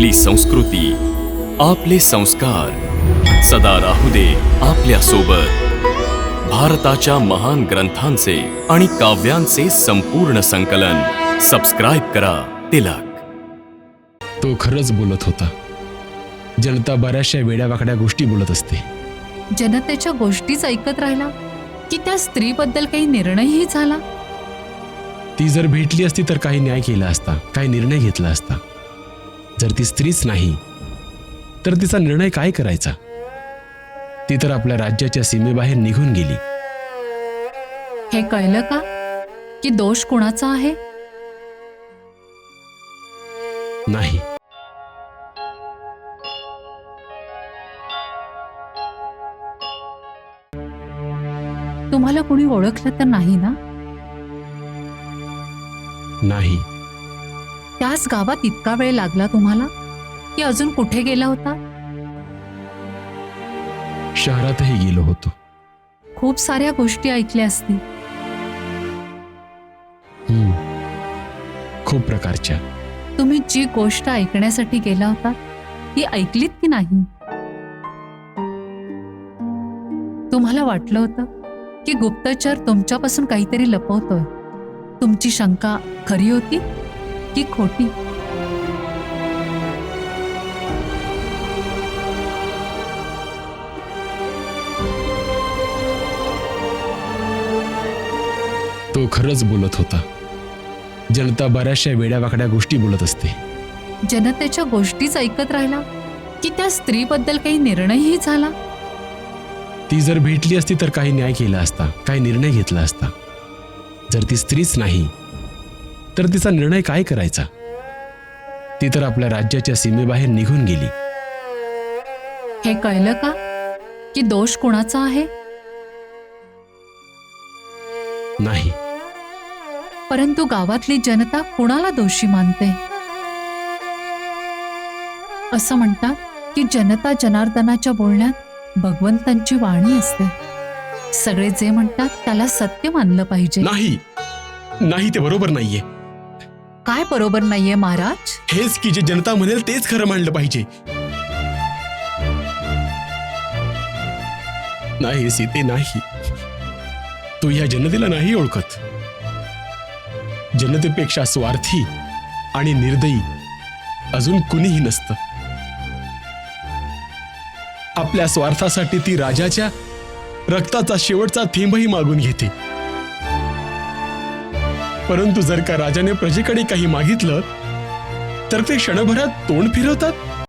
आपली संस्कृती आपले संस्कार. सदा राहू दे आपल्यासोबत भारताच्या महान ग्रंथांचे आणि काव्यांचे संपूर्ण संकलन. सबस्क्राईब करा तिलक. तो खरंच बोलत होता. जनता बऱ्याचशा वेड्यावाकड्या गोष्टी बोलत असते. जनतेच्या गोष्टीच ऐकत राहिला की त्या स्त्रीबद्दल काही निर्णयही झाला? ती जर भेटली असती तर काही न्याय केला असता काही निर्णय घेतला असता. जर ती स्त्रीच नाही. तर तिचा निर्णय काय करायचा? ती तर आपल्या राज्याच्या सीमेबाहेर निघून गेली. हे कळलं का? की दोष कुणाचा आहे? नाही. तुम्हाला कोणी ओळखलं तर नाही ना? नाही. त्याच गावात इतका वेळ लागला तुम्हाला? की अजून कुठे गेला होता? शहरातही गेलो होतो. खूप साऱ्या गोष्टी ऐकल्या असतील. खूप प्रकारच्या. तुम्ही जी गोष्ट ऐकण्यासाठी गेला होता ती ऐकलीत की नाही? तुम्हाला वाटलं होतं की गुप्तचर तुमच्यापासून काहीतरी लपवतोय. तुमची शंका खरी होती? की खोटी. तो खरंच बोलत होता. जनता बऱ्याचशा वेड्यावाकड्या गोष्टी बोलत असते. जनतेच्या गोष्टीच ऐकत राहिला की त्या स्त्रीबद्दल काही निर्णयही झाला. ती जर भेटली असती तर काही न्याय केला असता काही निर्णय घेतला असता. जर ती स्त्रीच नाही तर तिचा निर्णय काय करायचा? ती तर आपल्या राज्याच्या सीमेबाहेर निघून गेली. हे कळलं का? की दोष कुणाचा आहे? नाही. परंतु गावातली जनता कुणाला दोषी मानते? असं म्हणतात की जनता जनार्दनाच्या बोलण्यात भगवंतांची वाणी असते. सगळे जे म्हणतात त्याला सत्य मानलं पाहिजे. नाही. नाही ते बरोबर नाहीये. काय बरोबर नाहीये महाराज? हेच की जे जनता म्हणेल तेच खरं मांडलं पाहिजे. नाही सीते नाही. तू या जनतेला नाही ओळखत. जनतेपेक्षा स्वार्थी आणि निर्दयी अजून कुणीही नसतं. आपल्या स्वार्थासाठी ती राजाच्या रक्ताचा शेवटचा थेंबही मागून घेते. परंतु जर का राजाने प्रजेकडे काही मागितलं तर ते क्षणभरात तोंड फिरवतात?